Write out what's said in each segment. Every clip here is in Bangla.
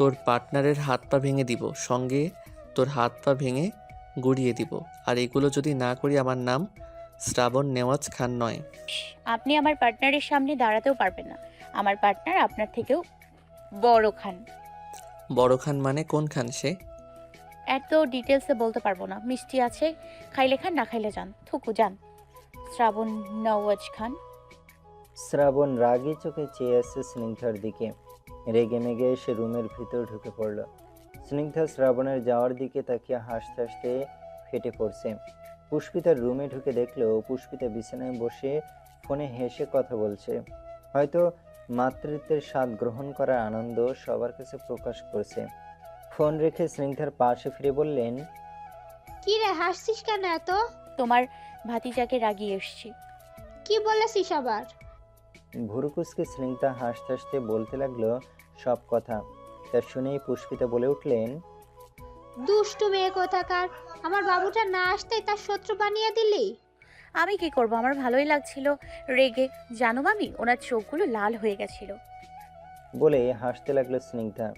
তোর পার্টনারের হাত পা ভেঙে দিব সঙ্গে তোর হাত পা ভেঙে গুড়িয়ে দিব। আর এগুলো যদি না করি আমার নাম শ্রাবণ নেওয়াজ খান নয়। আপনি আমার পার্টনারের সামনে দাঁড়াতেও পারবেন না। আমার পার্টনার আপনার থেকেও বড় খান। বড় খান মানে কোন খান সে? এত ডিটেলসে বলতে পারব না। মিষ্টি আছে খাইলে খান না খাইলে যান। থুকু যান। শ্রাবণ নওয়াজ খান। শ্রাবণ রাগে চোখে চেয়ে আছে স্নিগ্ধার দিকে। রেগে মেগে এসে রুমের ভিতর ঢুকে পড়ল। স্নিগ্ধা শ্রাবণের যাওয়ার দিকে তাকিয়ে হাসতে হাসতে ফেটে পড়ছে। পুষ্পিতার রুমে ঢুকে দেখল পুষ্পিতা বিছানায় বসে ফোনে হেসে কথা বলছে। হয়তো মাতৃত্বের স্বাদ গ্রহণ করার আনন্দ সবার কাছে প্রকাশ করছে। ফোন রেখে স্নিগ্ধার পাশে ফিরে বললেন কি রে হাসছিস কেন এত? তোমার ভাতিজাকে রাগিয়ে এসছি। কি বলেছিস আবার? ভুরুকুসকে স্নিগ্ধা হাসতে হাসতে বলতে লাগল সব কথা। তা শুনেই পুষ্পিতা বলে উঠলেন দুষ্টু মেয়ে কোথাকার? আমার বাবুটা না আসতেই তার শত্রু বানিয়ে দিলি। আমি কি করব? আমার ভালোই লাগছিল। রেগে জানো আমি ওনার চোখগুলো লাল হয়ে গেছিল। বলে হাসতে লাগল স্নিগ্ধা।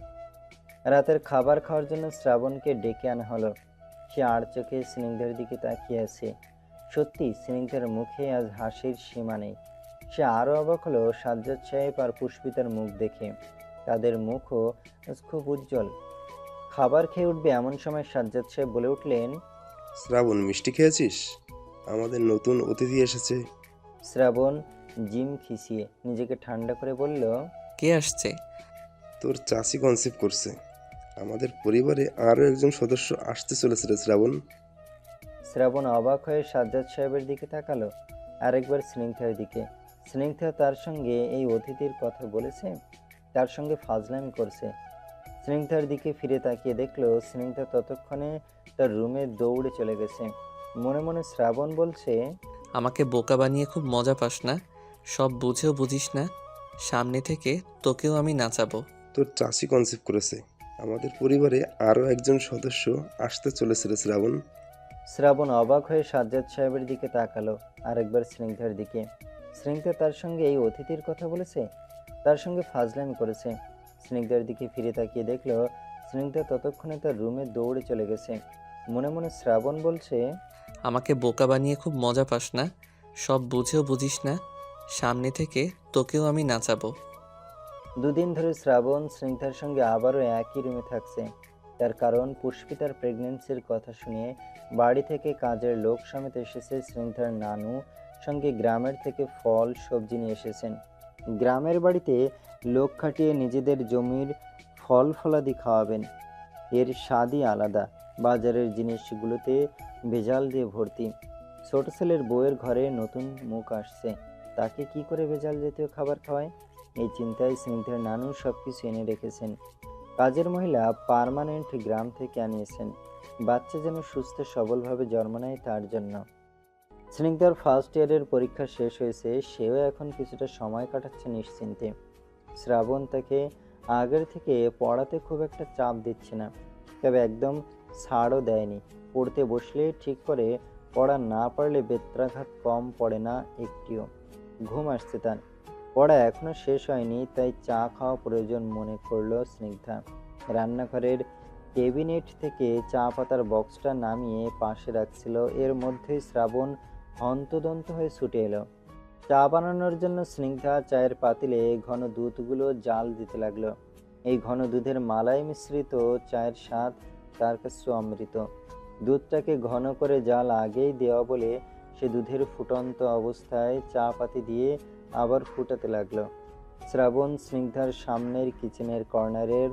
রাতের খাবার খাওয়ার জন্য শ্রাবণকে ডেকে আনা হলো। সে আর চোখে স্নিগ্ধার দিকে তাকিয়ে আছে। সত্যি স্নিগ্ধার মুখে আজ হাসির সীমা নেই। সে আরও অবাক হলো সাজ্জাদ সাহেব আর পুষ্পিতার মুখ দেখে। তাদের মুখও খুব উজ্জ্বল। খাবার খেয়ে উঠবে এমন সময় সাজ্জাদ সাহেব বলে উঠলেন শ্রাবণ মিষ্টি খেয়েছিস? আমাদের নতুন অতিথি এসেছে। শ্রাবণ জিম খিসিয়ে নিজেকে ঠান্ডা করে বলল কে আসছে? তোর চাষি কনসেপ্ট করছে। আমাদের পরিবারে আরও একজন সদস্য আসতে চলেছে রে শ্রাবণ। শ্রাবণ অবাক হয়ে সাজ্জাদ সাহেবের দিকে তাকালো আরেকবার স্নিগ্ধার দিকে। স্নিগ্ধা তার সঙ্গে এই অতিথির কথা বলেছে তার সঙ্গে ফাজলামি করছে। স্নিগ্ধার দিকে ফিরে তাকিয়ে দেখল স্নিগ্ধা ততক্ষণে তার রুমে দৌড়ে চলে গেছে। মনে মনে শ্রাবণ বলছে আমাকে বোকা বানিয়ে খুব মজা পাস না সব বুঝেও বুঝিস না সামনে থেকে তোকেও আমি নাচাবো। তোর চাষি কনসেপ্ট করেছে। আমাদের পরিবারে আরও একজন সদস্য আসতে চলেছে রে শ্রাবণ। শ্রাবণ অবাক হয়ে সাজ্জাদ সাহেবের দিকে তাকালো আরেকবার স্নিগ্ধার দিকে। স্নিগ্ধা তার সঙ্গে এই অতিথির কথা বলেছে। তার সঙ্গে ফাজলামি করেছে। স্নিগ্ধার দিকে ফিরে তাকিয়ে দেখল স্নিগ্ধা ততক্ষণে তার রুমে দৌড়ে চলে গেছে। মনে মনে শ্রাবণ বলছে আমাকে বোকা বানিয়ে খুব মজা পাস না। সব বুঝেও বুঝিস না। সামনে থেকে তোকেও আমি নাচাবো। দুদিন ধরে শ্রাবণ স্নিগ্ধার সঙ্গে আবারও একই রুমে থাকছে। তার কারণ পুষ্পিতার প্রেগনেন্সির কথা শুনে বাড়ি থেকে কাজের লোক সমেত এসেছে স্নিগ্ধার নানু সঙ্গে গ্রামের থেকে ফল, সবজি নিয়ে এসেছেন। গ্রামের বাড়িতে লোক খাটিয়ে নিজেদের জমির ফল ফলাদি খাওয়াবেন। এর স্বাদই আলাদা। বাজারের জিনিসগুলোতে ভেজাল দিয়ে ভর্তি। ছোট ছেলের বউয়ের ঘরে নতুন মুখ আসছে। তাকে কি করে ভেজাল জাতীয় খাবার খাওয়ায়? এই চিন্তায় স্নিগ্ধার নানু সব কিছু এনে রেখেছেন। কাজের মহিলা পার্মানেন্ট গ্রাম থেকে আনিয়েছেন। বাচ্চা যেন সুস্থ সবলভাবে জন্ম নেয় তার জন্য। স্নিগ্ধার ফার্স্ট ইয়ারের পরীক্ষা শেষ হয়েছে, সেও এখন কিছুটা সময় কাটাচ্ছে নিশ্চিন্তে। শ্রাবণ তাকে আগের থেকে পড়াতে খুব একটা চাপ দিচ্ছে না, তবে একদম ছাড়ও দেয়নি। পড়তে বসলে ঠিক করে পড়া না পারলে বেত্রাঘাত কম পড়ে না একটিও। ঘুম আসছে তার। পড়া এখনও শেষ হয়নি, তাই চা খাওয়া প্রয়োজন মনে করল স্নিগ্ধা। রান্নাঘরের কেবিনেট থেকে চা পাতার বক্সটা নামিয়ে পাশে রাখছিল। এর মধ্যেই শ্রাবণ হন্তদন্ত হয়ে ছুটে এলো। চা বানানোর জন্য স্নিগ্ধা চায়ের পাতিলে ঘন দুধগুলো জাল দিতে লাগল। এই ঘন দুধের মালাই মিশ্রিত চায়ের স্বাদ তার কাছে অমৃত। দুধটাকে ঘন করে জাল আগেই দেওয়া বলে সে দুধের ফুটন্ত অবস্থায় চা পাতি দিয়ে আবার ফুটাতে লাগল। শ্রাবণ স্নিগ্ধার সামনের কিচেনের কর্নারের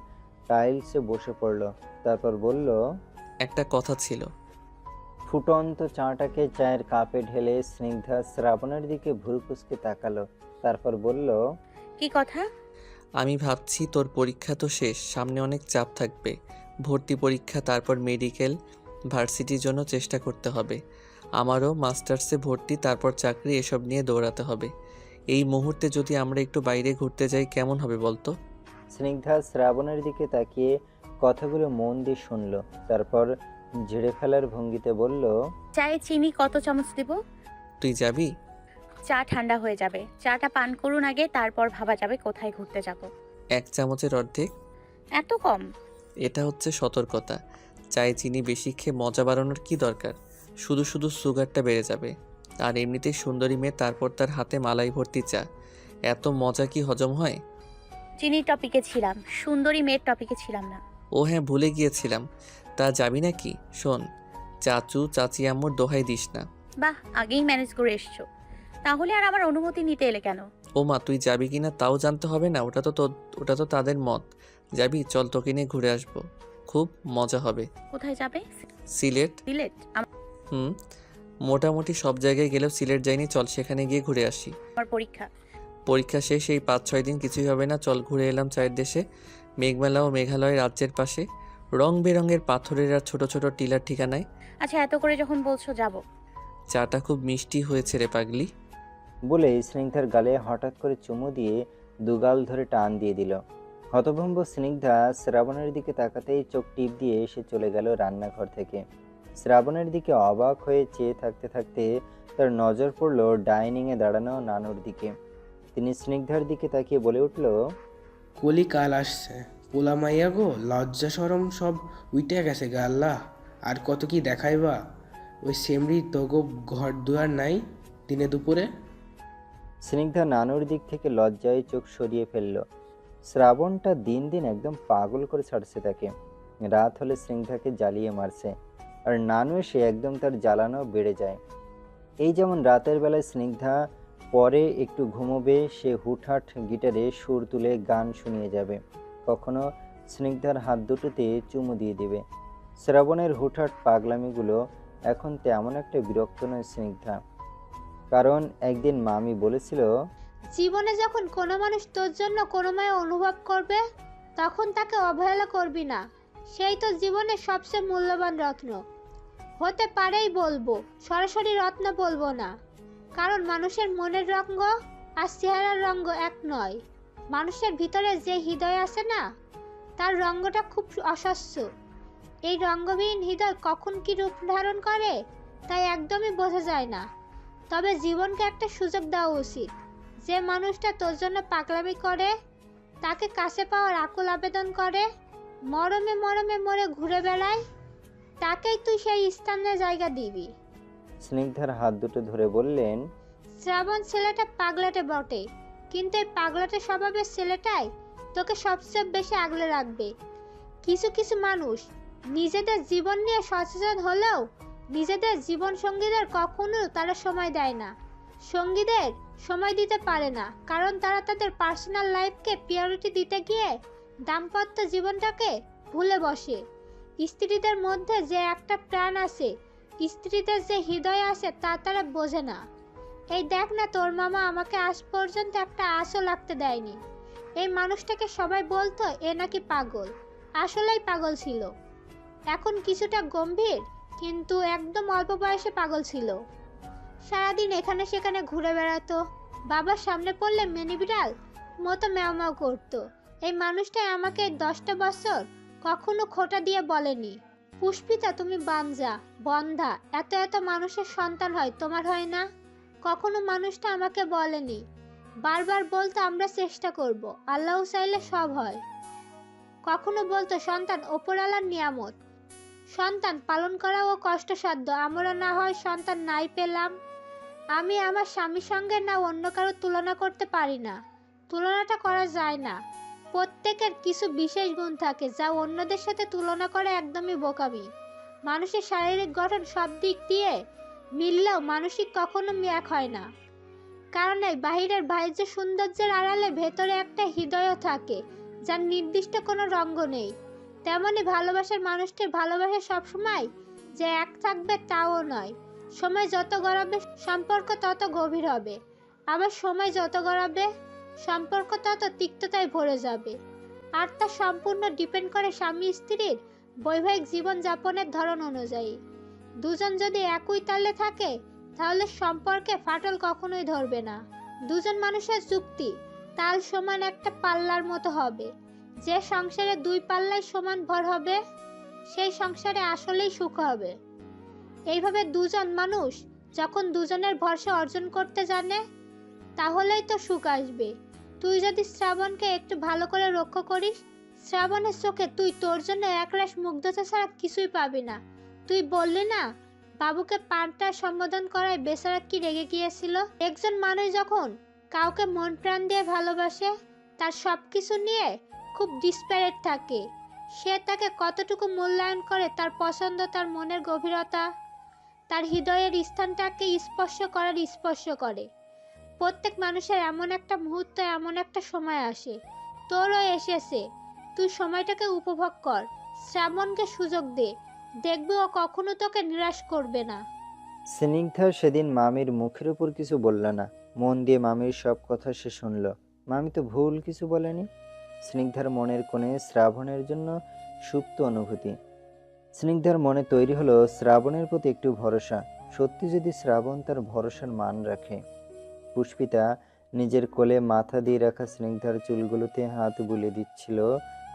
টাইলসে বসে পড়ল। তারপর বলল, একটা কথা ছিল। ফুটন্ত চাটাকে চায়ের কাপে ঢেলে স্নিগ্ধা শ্রাবণের দিকে ভুরুকুসকে তাকালো তারপর বলল কি কথা? আমি ভাবছি তোর পরীক্ষা তো শেষ সামনে অনেক চাপ থাকবে। ভর্তি পরীক্ষা তারপর মেডিকেল ভার্সিটির জন্য চেষ্টা করতে হবে। আমারও মাস্টার্সে ভর্তি তারপর চাকরি এসব নিয়ে দৌড়াতে হবে। এই মুহূর্তে যদি আমরা একটু বাইরে ঘুরতে যাই কেমন হবে বলতো? স্নিগ্ধা শ্রাবণের দিকে তাকিয়ে কথাগুলো মন দিয়ে শুনল তারপর ঝেড়ে ফেলার ভঙ্গিতে বলল চায়ে চিনি কত চামচ দেব? তুই যাবি? চা ঠান্ডা হয়ে যাবে। চাটা পান করুন আগে তারপর ভাবা যাবে কোথায় ঘুরতে যাব। এক চামচের অর্ধেক? এত কম? এটা হচ্ছে সতর্কতা। চায়ে চিনি বেশি খেয়ে মজা বাড়ানোর কি দরকার? শুধু শুধু সুগারটা বেড়ে যাবে। আর এমনিতেই সুন্দরী মেয়ে তারপর তার হাতে মালাই ভর্তি চা। এত মজা কি হজম হয়? চিনির টপিকে ছিলাম। সুন্দরী মেয়ের টপিকে ছিলাম না। ও হ্যাঁ ভুলে গিয়েছিলাম। তা যাবি নাকি? শোন চাচু চাচি আম্মুর দোহাই দিস না। বাহ আগেই ম্যানেজ করে এসছো। তাহলে আর আমার অনুমতি নিতে এলে কেন? ও মা তুই যাবি কি না তাও জানতে হবে না ওটা তো তোর- ওটা তো তাদের মত। যাবি চল তোকে নিয়ে ঘুরে আসব। খুব মজা হবে। কোথায় যাবে? সিলেট। সিলেট? হুম মোটামুটি সব জায়গায় গেলেও সিলেট যাইনি চল সেখানে গিয়ে ঘুরে আসি। আমার পরীক্ষা। পরীক্ষা শেষ এই পাঁচ ছয় দিন কিছুই হবে না চল ঘুরে এলাম চায়ের দেশে। মেঘমেলা ও মেঘালয় রাজ্যের পাশে। রং বেরঙের পাথরের আর ছোট ছোট টিলার ঠিকানায়। আচ্ছা এত করে যখন বলছো যাব। চাটা খুব মিষ্টি হয়েছে রে পাগলি। বলে স্নিগ্ধার গালে হঠাৎ করে চুমু দিয়ে দুগাল ধরে টান দিয়ে দিল। হতভম্ব স্নিগ্ধা শ্রাবণের দিকে তাকাতেই চোখ টিপ দিয়ে এসে চলে গেল রান্নাঘর থেকে। শ্রাবণের দিকে অবাক হয়ে চেয়ে থাকতে থাকতে তার নজর পড়ল ডাইনিংয়ে দাঁড়ানো নানুর দিকে। তিনি স্নিগ্ধার দিকে তাকিয়ে বলে উঠল কলি কাল আসছে। পোলা মাইয়া গো, লজ্জা সরম সব উইটে গেছে গা আল্লাহ। আর কত কি দেখাইবা? ওই সেমরি তগো ঘর দুয়ার নাই দিনে দুপুরে? স্নিগ্ধা নানুর দিক থেকে লজ্জায় চোখ সরিয়ে ফেলল। শ্রাবণটা দিন দিন একদম পাগল করে ছাড়ছে তাকে। রাত হলে স্নিগ্ধাকে জ্বালিয়ে মারছে। আর নানু এসে একদম তার জ্বালানো বেড়ে যায়। এই যেমন রাতের বেলায় স্নিগ্ধা পরে একটু ঘুমোবে, সে হুটহাট গিটারে সুর তুলে গান শুনিয়ে যাবে। কখনো স্নিগ্ধার হাত দুটোতে চুমু দিয়ে দিবে। শ্রাবণের হুটহাট পাগলামিগুলো এখন তেমন একটা বিরক্ত নয় স্নিগ্ধা। কারণ একদিন মামি বলেছিল, জীবনে যখন কোনো মানুষ তোর জন্য কোনো মায় অনুভব করবে, তখন তাকে অবহেলা করবি না। সেই তো জীবনের সবচেয়ে মূল্যবান রত্ন। হতে পারেই বলব, সরাসরি রত্ন বলব না। কারণ মানুষের মনের রঙ্গ আর চেহারার রঙ্গ এক নয়। মানুষের ভিতরে যে হৃদয় আছে না তার রঙ্গটা খুব অস্বচ্ছ এই রঙ্গবিহীন হৃদয় কখন কি রূপ ধারণ করে তাই একদমই বোঝা যায় না। তবে জীবনকে একটা সুযোগ দেওয়া উচিত। যে মানুষটা তোর জন্য পাগলামি করে তাকে কাছে পাওয়ার আকুল আবেদন করে মরমে মরমে মরে ঘুরে বেড়ায় তাকেই তুই সেই স্থানে জায়গা দিবি। স্নিগ্ধার হাত দুটো ধরে বললেন শ্রাবণ ছেলেটা পাগলাটে বটে। কিন্তু এই পাগলাটে স্বভাবের ছেলেটাই তোকে সবচেয়ে বেশি আগলে রাখবে। কিছু কিছু মানুষ নিজেদের জীবন নিয়ে সচেতন হলেও নিজেদের জীবন সঙ্গীদের কখনো তারা সময় দেয় না। সঙ্গীদের সময় দিতে পারে না, কারণ তারা তাদের পার্সোনাল লাইফকে প্রিয়রিটি দিতে গিয়ে দাম্পত্য জীবনটাকে ভুলে বসে। স্ত্রীদের মধ্যে যে একটা প্রাণ আছে, স্ত্রীদের যে হৃদয় আছে তা তারা বোঝে না। এই দেখ না তোর মামা আমাকে আজ পর্যন্ত একটা আশও লাগতে দেয়নি। এই মানুষটাকে সবাই বলতো এ নাকি পাগল। আসলেই পাগল ছিল। এখন কিছুটা গম্ভীর, কিন্তু একদম অল্প বয়সে পাগল ছিল। সারাদিন এখানে সেখানে ঘুরে বেড়াতো, বাবার সামনে পড়লে মিনি বিড়াল মতো ম্যাও করতো। এই মানুষটাই আমাকে দশটা বছর কখনো খোটা দিয়ে বলেনি। পুষ্পিতা তুমি বাঞ্জা, বন্ধা, এত এত মানুষের সন্তান হয়, তোমার হয় না? কখনো মানুষটা আমাকে বলেনি। বারবার বলতো আমরা চেষ্টা করব আল্লাহ চাইলে সব হয়। কখনো বলতো, সন্তান ওপরালার নিয়ামত। সন্তান পালন করা ও কষ্টসাধ্য। আমরা না হয় সন্তান নাই পেলাম। আমি আমার স্বামীর সঙ্গে না অন্য কারও তুলনা করতে পারি না। তুলনাটা করা যায় না। প্রত্যেকের কিছু বিশেষ গুণ থাকে যা অন্যদের সাথে তুলনা করে একদমই বোকামি। মানুষের শারীরিক গঠন সব দিক দিয়ে মিললেও মানসিক কখনো এক হয় না। কারণ এই বাহিরের বাহ্য সৌন্দর্যের আড়ালে ভেতরে একটা হৃদয়ও থাকে, যার নির্দিষ্ট কোনো রঙ্গ নেই। তেমনি ভালোবাসার মানুষটির ভালোবাসা সবসময় যে এক থাকবে তাও নয়। সময় যত গড়াবে সম্পর্ক তত গভীর হবে। আবার সময় যত গড়াবে সম্পর্ক তত তিক্ততায় ভরে যাবে। আর তা সম্পূর্ণ ডিপেন্ড করে স্বামী স্ত্রীর বৈবাহিক জীবনযাপনের ধরন অনুযায়ী। দুজন যদি একই তালে থাকে, তাহলে সম্পর্কে ফাটল কখনোই ধরবে না। দুজন মানুষের যুক্তি, তাল সমান একটা পাল্লার মতো হবে। যে সংসারে দুই পাল্লায় সমান ভর হবে, সেই সংসারে আসলেই সুখ হবে। এইভাবে দুজন মানুষ যখন দুজনের ভরসা অর্জন করতে জানে, তাহলেই তো সুখ আসবে। তুই যদি শ্রাবণকে একটু ভালো করে রক্ষা করিস, শ্রাবণের চোখে তুই তোর জন্য একরাশ মুগ্ধতা ছাড়া কিছুই পাবি না। তুই বললি না? বাবুকে পানটা সম্বোধন করায় বেচারা কি রেগে গিয়েছিল? একজন মানুষ যখন কাউকে মন প্রাণ দিয়ে ভালোবাসে, তার সব কিছু নিয়ে খুব ডিসপ্যারেট থাকে। সে তাকে কতটুকু মূল্যায়ন করে, তার পছন্দ, তার মনের গভীরতা, তার হৃদয়ের স্থানটাকে স্পর্শ করার স্পর্শ করে। প্রত্যেক মানুষের এমন একটা মুহূর্ত, এমন একটা সময় আসে। তোরও এসেছে। তুই সময়টাকে উপভোগ কর। শ্রাবণকে সুযোগ দে। দেখবি ও কখনো তোকে নিরাশ করবে না। স্নিগ্ধা সেদিন মামির মুখের উপর কিছু বলল না। মন দিয়ে মামির সব কথা সে শুনল। মামি তো ভুল কিছু বলেনি। স্নিগ্ধার মনের কোণে শ্রাবণের জন্য সুপ্ত অনুভূতি। স্নিগ্ধার মনে তৈরি হলো শ্রাবণের প্রতি একটু ভরসা। সত্যি যদি শ্রাবণ তার ভরসার মান রাখে। পুষ্পিতা নিজের কোলে মাথা দিয়ে রাখা স্নিগ্ধার চুলগুলোতে হাত বুলিয়ে দিচ্ছিল,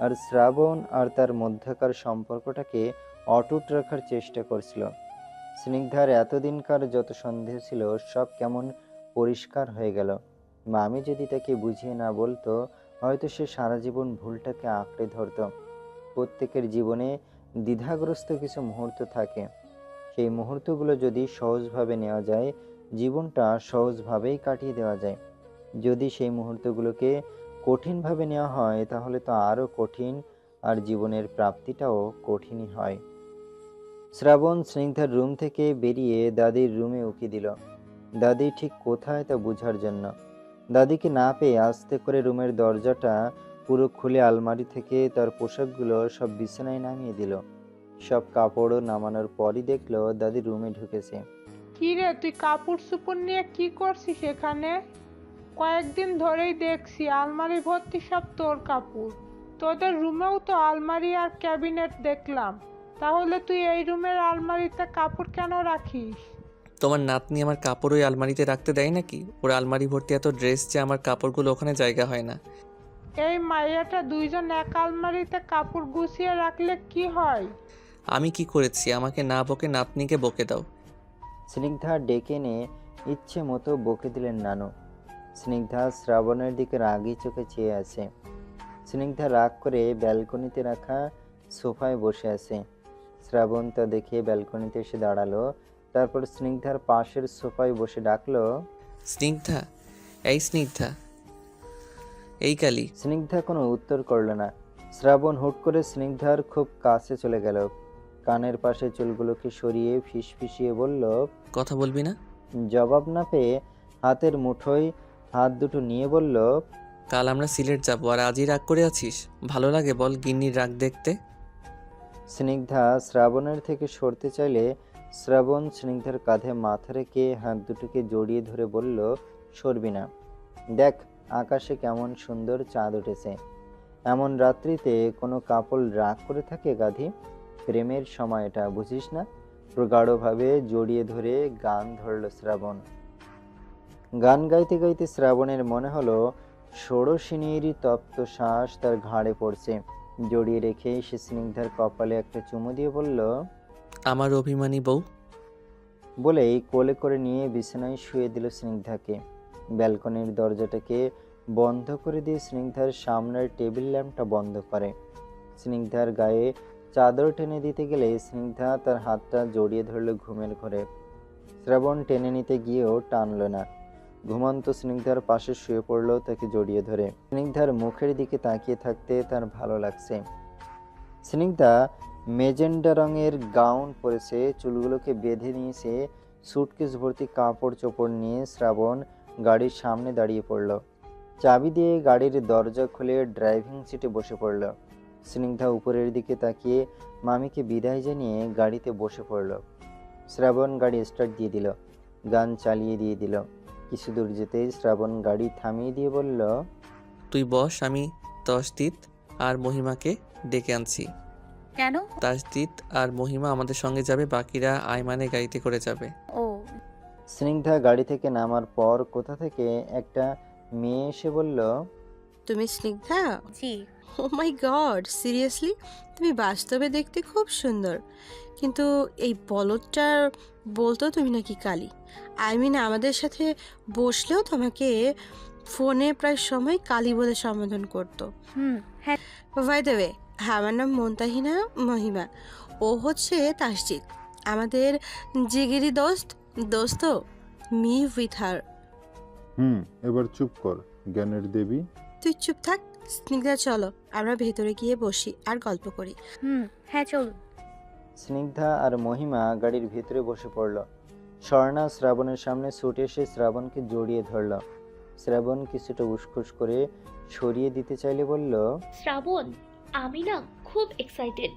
আর শ্রাবণ আর তার মধ্যাকার সম্পর্কটাকে অটুট রাখার চেষ্টা করছিল। স্নিগ্ধার এতদিনকার যত সন্দেহ ছিল, সব কেমন পরিষ্কার হয়ে গেল। মামি যদি তাকে বুঝিয়ে না বলতো, হয়তো সে সারা জীবন ভুলটাকে আঁকড়ে ধরত। প্রত্যেকের জীবনে দ্বিধাগ্রস্ত কিছু মুহূর্ত থাকে। সেই মুহূর্তগুলো যদি সহজভাবে নেওয়া যায়, জীবনটা সহজভাবেই কাটিয়ে দেওয়া যায়। যদি সেই মুহূর্তগুলোকে কঠিনভাবে নেওয়া হয়, তাহলে তো আরও কঠিন আর জীবনের প্রাপ্তিটাও কঠিনই হয়। শ্রাবণ স্নিগ্ধার রুম থেকে বেরিয়ে দাদির রুমে উকি দিল। দাদি ঠিক কোথায় তা বোঝার জন্য। দাদিকে না পেয়ে আস্তে করে রুমের দরজাটা পুরো খুলে আলমারি থেকে তার পোশাকগুলো সব বিছানায় নামিয়ে দিল। সব কাপড়ও নামানোর পরই দেখল দাদি রুমে ঢুকেছে। কি রে, তুই কাপড় চুপড় নিয়ে কি করছিস এখানে? কয়েকদিন ধরেই দেখছি আলমারি ভর্তি সব তোর কাপড়। তোদের রুমেও তো আলমারি আর ক্যাবিনেট দেখলাম। তাহলে তুই এই রুমের আলমারিতে কাপড় কেন রাখিস? তোমার নাতনি আমার কাপড় ওই আলমারিতে রাখতে দেয় নাকি? ওর আলমারি ভর্তি এত ড্রেস যে আমার কাপড়গুলো ওখানে জায়গা হয় না। এই মাইয়াটা দুইজন এক আলমারিতে কাপড় গুছিয়ে রাখলে কি হয়? আমি কি করেছি? আমাকে না বকে নাতনিকে বকে দাও। স্নিগ্ধা ডেকে নিয়ে ইচ্ছে মতো বকে দিলেন নানু। স্নিগ্ধা শ্রাবণের দিকে রাগি চোখে চেয়ে আছে। স্নিগ্ধা রাগ করে ব্যালকনিতে রাখা সোফায় বসে আছে। শ্রাবণ তা দেখে ব্যালকনিতে এসে দাঁড়াল। তারপর স্নিগ্ধার পাশের সোফায় বসে ডাকলো স্নিগ্ধা? এই স্নিগ্ধা। এই কালি। স্নিগ্ধা কোনো উত্তর করল না। শ্রাবণ হুট করে স্নিগ্ধার খুব কাছে চলে গেল। কানের পাশে চুলগুলোকে সরিয়ে ফিস ফিসিয়ে বলল কথা বলবি না? জবাব না পেয়ে হাতের মুঠোয় হাত দুটো নিয়ে বলল কাল আমরা সিলেট যাব আর আজই রাগ করে আছিস? ভালো লাগে বল গিন্নির রাগ দেখতে। স্নিগ্ধা শ্রাবণের থেকে সরতে চাইলে শ্রাবণ স্নিগ্ধার কাঁধে মাথা রেখে হাত দুটোকে জড়িয়ে ধরে বলল, সরবি না। দেখ, আকাশে কেমন সুন্দর চাঁদ উঠেছে। এমন রাত্রিতে কোনো কাপড় রাগ করে থাকে গাধি? প্রেমের সময় এটা বুঝিস না? প্রগাঢ়ভাবে জড়িয়ে ধরে গান ধরল শ্রাবণ। গান গাইতে গাইতে শ্রাবণের মনে হলো ষোড়শিনীর তপ্ত শ্বাস তার ঘাড়ে পড়ছে। জড়িয়ে রেখে সে স্নিগ্ধার কপালে একটা চুমু দিয়ে বলল আমার অভিমানী বউ। বলেই কোলে করে নিয়ে বিছানায় শুয়ে দিল স্নিগ্ধাকে। ব্যালকনির দরজাটাকে বন্ধ করে দিয়ে স্নিগ্ধার সামনের টেবিল ল্যাম্পটা বন্ধ করে। স্নিগ্ধার গায়ে চাদর টেনে দিতে গেলে স্নিগ্ধা তার হাতটা জড়িয়ে ধরল ঘুমের ঘরে। শ্রাবণ টেনে নিতে গিয়েও টানল না। ঘুমন্ত স্নিগ্ধার পাশে শুয়ে পড়ল তাকে জড়িয়ে ধরে। স্নিগ্ধার মুখের দিকে তাকিয়ে থাকতে তার ভালো লাগছে। স্নিগ্ধা মেজেন্ডা রঙের গাউন পরেছে, চুলগুলোকে বেঁধে নিয়েছে, সুটকেস ভর্তি কাপড় চোপড় নিয়ে শ্রাবণ গাড়ির সামনে দাঁড়িয়ে পড়ল। চাবি দিয়ে গাড়ির দরজা খুলে ড্রাইভিং সিটে বসে পড়ল। স্নিগ্ধা উপরের দিকে তাকিয়ে মামিকে বিদায় জানিয়ে গাড়িতে বসে পড়ল। শ্রাবণ গাড়ি স্টার্ট দিয়ে দিল। গান চালিয়ে দিয়ে দিল। কিছু দূর যেতেই শ্রাবণ গাড়ি থামিয়ে দিয়ে বলল তুই বস আমি তসদিত আর মহিমাকে ডেকে আনছি। কেন? তাসদিত আর মহিমা আমাদের সঙ্গে যাবে বাকিরা আইমানে গাড়িতে করে যাবে। ও। স্নিগ্ধা গাড়ি থেকে নামার পর কোথা থেকে একটা মেয়ে এসে বলল তুমি স্নিগ্ধা? জি। ও মাই গড সিরিয়াসলি তুমি বাস্তবে দেখতে খুব সুন্দর। কিন্তু এই বলদটার বলতো তুমি নাকি কালি। আই মিন আমাদের সাথে বসলেও তোমাকে ফোনে প্রায় সময় কালী বলে সম্বোধন করতো। হুম হ্যাঁ। বাই দ্য ওয়ে আমার নাম মন্তাহিনা মহিমা। ও হচ্ছে তাসজিৎ আমাদের জিগিরি দোস্ত। দোস্ত মি উইথ হার হুম এবার চুপ কর জ্ঞানের দেবী। তুই চুপ থাক। স্নিগ্ধা চলো আমরা ভেতরে গিয়ে বসি আর গল্প করি। হুম হ্যাঁ চলুন। স্নিগ্ধা আর মহিমা গাড়ির ভিতরে বসে পড়ল। স্বর্ণা শ্রাবণের সামনে ছুটে এসে শ্রাবণকে জড়িয়ে ধরল। শ্রাবণ কিছুটা উসখুস করে সরিয়ে দিতে চাইলে বলল শ্রাবণ আমি না খুব এক্সাইটেড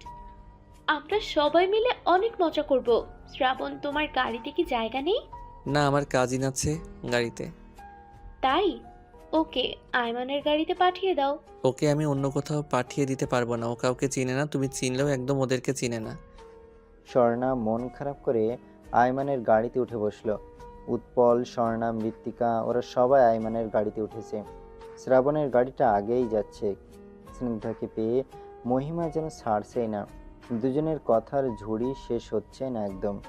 আমরা সবাই মিলে অনেক মজা করব। শ্রাবণ তোমার গাড়িতে কি জায়গা নেই? না আমার কাজিন আছে গাড়িতে। তাই? ওকে আয়মানের গাড়িতে পাঠিয়ে দাও। ওকে আমি অন্য কোথাও পাঠিয়ে দিতে পারব না। ও কাউকে চিনে না তুমি চিনলেও একদম ওদেরকে চিনে না। স্বর্ণা মন খারাপ করে আয়মানের গাড়িতে উঠে বসল। উৎপল স্বর্ণা মৃত্তিকা ওরা সবাই আয়মানের গাড়িতে উঠেছে। শ্রাবণের গাড়িটা আগেই যাচ্ছে। স্নিগ্ধাকে পেয়ে মহিমা যেন ছাড়ছেই না। দুজনের কথার ঝুড়ি শেষ হচ্ছে না একদম।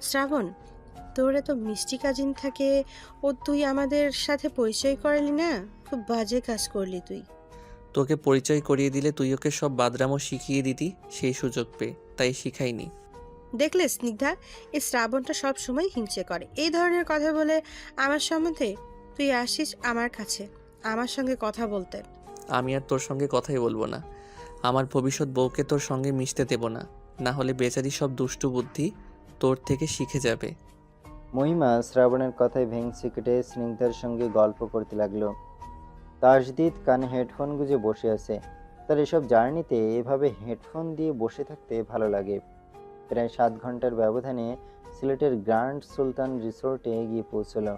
শ্রাবণ তোর এত মিষ্টি কাজিন থাকে ও তুই আমাদের সাথে পরিচয় করালি না? খুব বাজে কাজ করলি তুই। তোকে পরিচয় করিয়ে দিলে তুই ওকে সব বাদরামও শিখিয়ে দিতি সেই সুযোগ পেয়ে তাই শিখাইনি। দেখলে স্নিগ্ধা এই শ্রাবণটা সব সময় হিংসে করে। এই ধরনের কথা বলে আমার সম্বন্ধে তুই আসিস আমার কাছে আমার সঙ্গে কথা বলতে। আমি আর তোর সঙ্গে কথাই বলব না। আমার ভবিষ্যৎ বউকে তোর সঙ্গে মিশতে দেব না। না হলে বেচারি সব দুষ্টু বুদ্ধি তোর থেকে শিখে যাবে। মহিমা শ্রাবণের কথায় ভেঙচি কেটে স্নিগ্ধার সঙ্গে গল্প করতে লাগল। তাসদিদ কানে হেডফোন গুঁজে বসে আছে। তার এসব জার্নিতে এভাবে হেডফোন দিয়ে বসে থাকতে ভালো লাগে। প্রায় সাত ঘণ্টার ব্যবধানে সিলেটের গ্র্যান্ড সুলতান রিসোর্টে গিয়ে পৌঁছলো।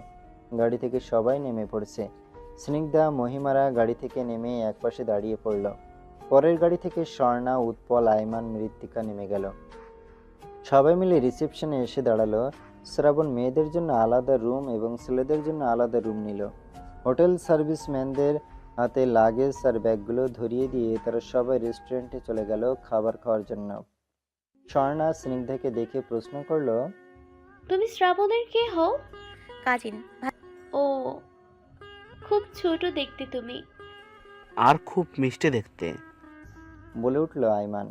গাড়ি থেকে সবাই নেমে পড়ছে। স্নিগ্ধা মহিমারা গাড়ি থেকে নেমে একপাশে দাঁড়িয়ে পড়ল। পরের গাড়ি থেকে স্বর্ণা, উৎপল, আয়মান, মৃত্তিকা নেমে গেল। সবাই মিলে রিসেপশনে এসে দাঁড়াল। শ্রাবণ মেয়েদের জন্য আলাদা রুম এবং ছেলেদের জন্য আলাদা রুম নিল। হোটেল সার্ভিসম্যানদের হাতে লাগেজ আর ব্যাগগুলো ধরিয়ে দিয়ে তারা সবাই রেস্টুরেন্টে চলে গেল খাবার খাওয়ার জন্য। স্বর্ণা স্নিগ্ধাকে দেখে প্রশ্ন করল তুমি শ্রাবণের কে হও? কাজিন। ও খুব ছোট দেখতে তুমি। আর খুব মিষ্টি দেখতে। বলে উঠল আইমান।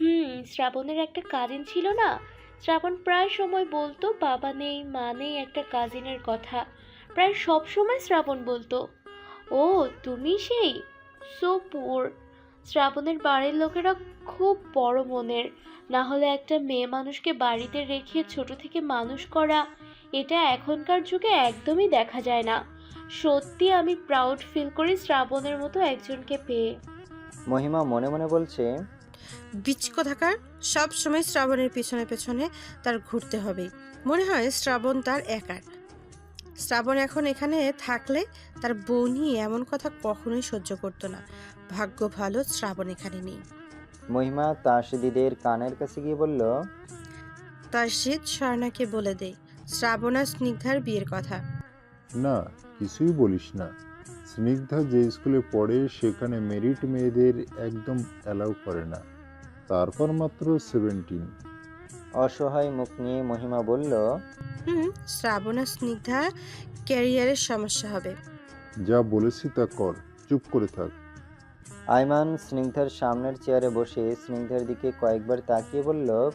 হুম শ্রাবণের একটা কাজিন ছিল না? শ্রাবণ প্রায় সময় বলতো, বাবা নেই, মা নেই, একটা কাজিনের কথা। প্রায় সব সময় শ্রাবণ বলতো। ও, তুমি সেই? সো পুর শ্রাবণের বাড়ির লোকেরা খুব বড় মনের। না হলে একটা মেয়ে মানুষকে বাড়িতে রেখে ছোট থেকে মানুষ করা, এটা এখনকার যুগে একদমই দেখা যায় না। সত্যি আমি প্রাউড ফিল করি শ্রাবণের মতো একজনকে পেয়ে। মহিমা মনে মনে বলছে বিচ থাকার সব সময় শ্রাবণের পিছনে পেছনে তার ঘুরতে হবে। মনে হয় শ্রাবণ তার একার। শ্রাবণ এখন এখানে থাকলে তার বউ নিয়ে এমন কথা কখনোই সহ্য করতো না। ভাগ্য ভালো শ্রাবণ এখানে নেই। মহিমা তাসদিদের কানের কাছে গিয়ে বলল তার শীত স্বর্ণাকে বলে দেয় শ্রাবণ আর স্নিগ্ধার বিয়ের কথা। না কিছুই বলিস না। স্নিগ্ধা যে স্কুলে পড়ে সেখানে মেরিট মেয়েদের একদম অ্যালাউ করে না। তারপর মাত্র সেভেন্টিন অসহায় মুখ নিয়ে মহিমা বলল হুম শ্রাবণ আর স্নিগ্ধা ক্যারিয়ারের সমস্যা হবে। যা বলেছি তা কর চুপ করে থাক। আইমান স্নিগ্ধার সামনের চেয়ারে বসে স্নিগ্ধার দিকে কয়েকবার তাকিয়ে বলল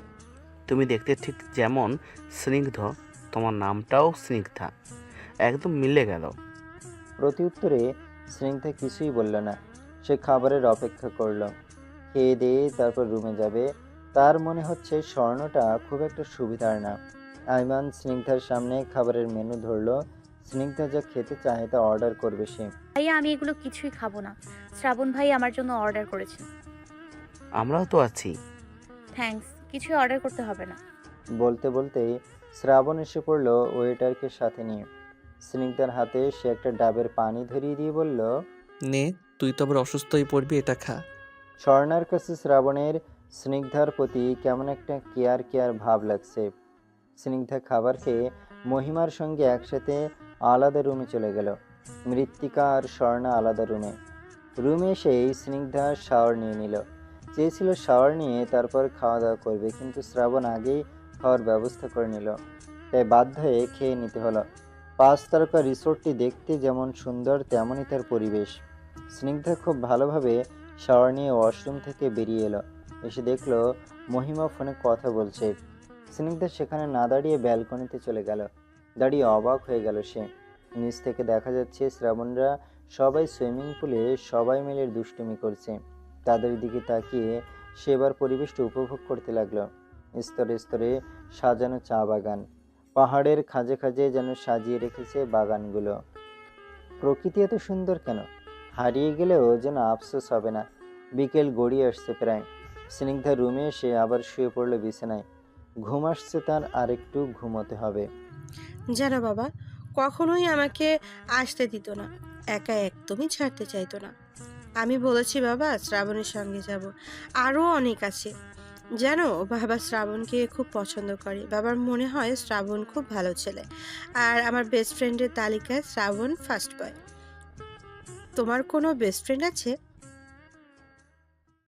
তুমি দেখতে ঠিক যেমন স্নিগ্ধ তোমার নামটাও স্নিগ্ধা। একদম মিলে গেল। প্রতি উত্তরে স্নিগ্ধা কিছুই বলল না। সে খাবারের অপেক্ষা করল। খেয়ে দিয়ে তারপর রুমে যাবে। তার মনে হচ্ছে স্বর্ণটা খুব একটা সুবিধার না। আইমান স্নিগ্ধার সামনে খাবারের মেনু ধরলো। স্নিগ্ধা যা খেতে চায় তা অর্ডার করবে সে। ভাইয়া আমি এগুলো কিছুই খাব না। শ্রাবণ ভাই আমার জন্য অর্ডার করেছেন আমরাও তো আছি। থ্যাঙ্কস কিছুই অর্ডার করতে হবে না। বলতে বলতেই শ্রাবণ এসে পড়ল ওয়েটারকে সাথে নিয়ে। স্নিগ্ধার হাতে সে একটা ডাবের পানি ধরিয়ে দিয়ে বলল নে তুই তো আবার অসুস্থ হয়ে পড়বি এটা খা। স্বর্ণার কাছে শ্রাবণের স্নিগ্ধার প্রতি কেমন একটা কেয়ার কেয়ার ভাব লাগছে। স্নিগ্ধা খাবার খেয়ে মহিমার সঙ্গে একসাথে আলাদা রুমে চলে গেল। মৃত্তিকা আর স্বর্ণা আলাদা রুমে। রুমে এসেই স্নিগ্ধা শাওয়ার নিয়ে নিল। চেয়েছিল শাওয়ার নিয়ে তারপর খাওয়া দাওয়া করবে, কিন্তু শ্রাবণ আগেই খাওয়ার ব্যবস্থা করে নিল। তাই বাধ্য হয়ে খেয়ে নিতে হলো। পাঁচ তারকা রিসোর্টটি দেখতে যেমন সুন্দর, তেমনই তার পরিবেশ। স্নিগ্ধা খুব ভালোভাবে শাওয়ার নিয়ে ওয়াশরুম থেকে বেরিয়ে এলো। এসে দেখল মহিমা ফোনে কথা বলছে। স্নিগ্ধা সেখানে না দাঁড়িয়ে ব্যালকনিতে চলে গেল। দাঁড়িয়ে অবাক হয়ে গেল সে। নিচ থেকে দেখা যাচ্ছে শ্রাবণরা সবাই সুইমিং পুলে সবাই মিলে দুষ্টুমি করছে। তাদের দিকে তাকিয়ে সে এবার পরিবেশটা উপভোগ করতে লাগল। স্তরে স্তরে সাজানো চা বাগান। পাহাড়ের খাঁজে খাঁজে যেন সাজিয়ে রেখেছে বাগানগুলো। প্রকৃতি এত সুন্দর কেন? হারিয়ে গেলেও যেন আফসোস হবে না। বিকেল গড়িয়ে আসছে প্রায়। স্নিগ্ধা রুমে এসে আবার শুয়ে পড়ল বিছানায়। ঘুম আসছে তার আরেকটু ঘুমোতে হবে। জানো বাবা, কখনোই আমাকে আসতে দিত না। একা একদমই ছাড়তে চাইতো না। আমি বলেছি, বাবা, শ্রাবণের সঙ্গে যাব। আরও অনেক আছে। জানো, বাবা শ্রাবণকে খুব পছন্দ করে। বাবার মনে হয় শ্রাবণ খুব ভালো ছেলে। আর আমার বেস্ট ফ্রেন্ডের তালিকায় শ্রাবণ ফার্স্ট বয় তোমার কোনো বেস্ট ফ্রেন্ড আছে?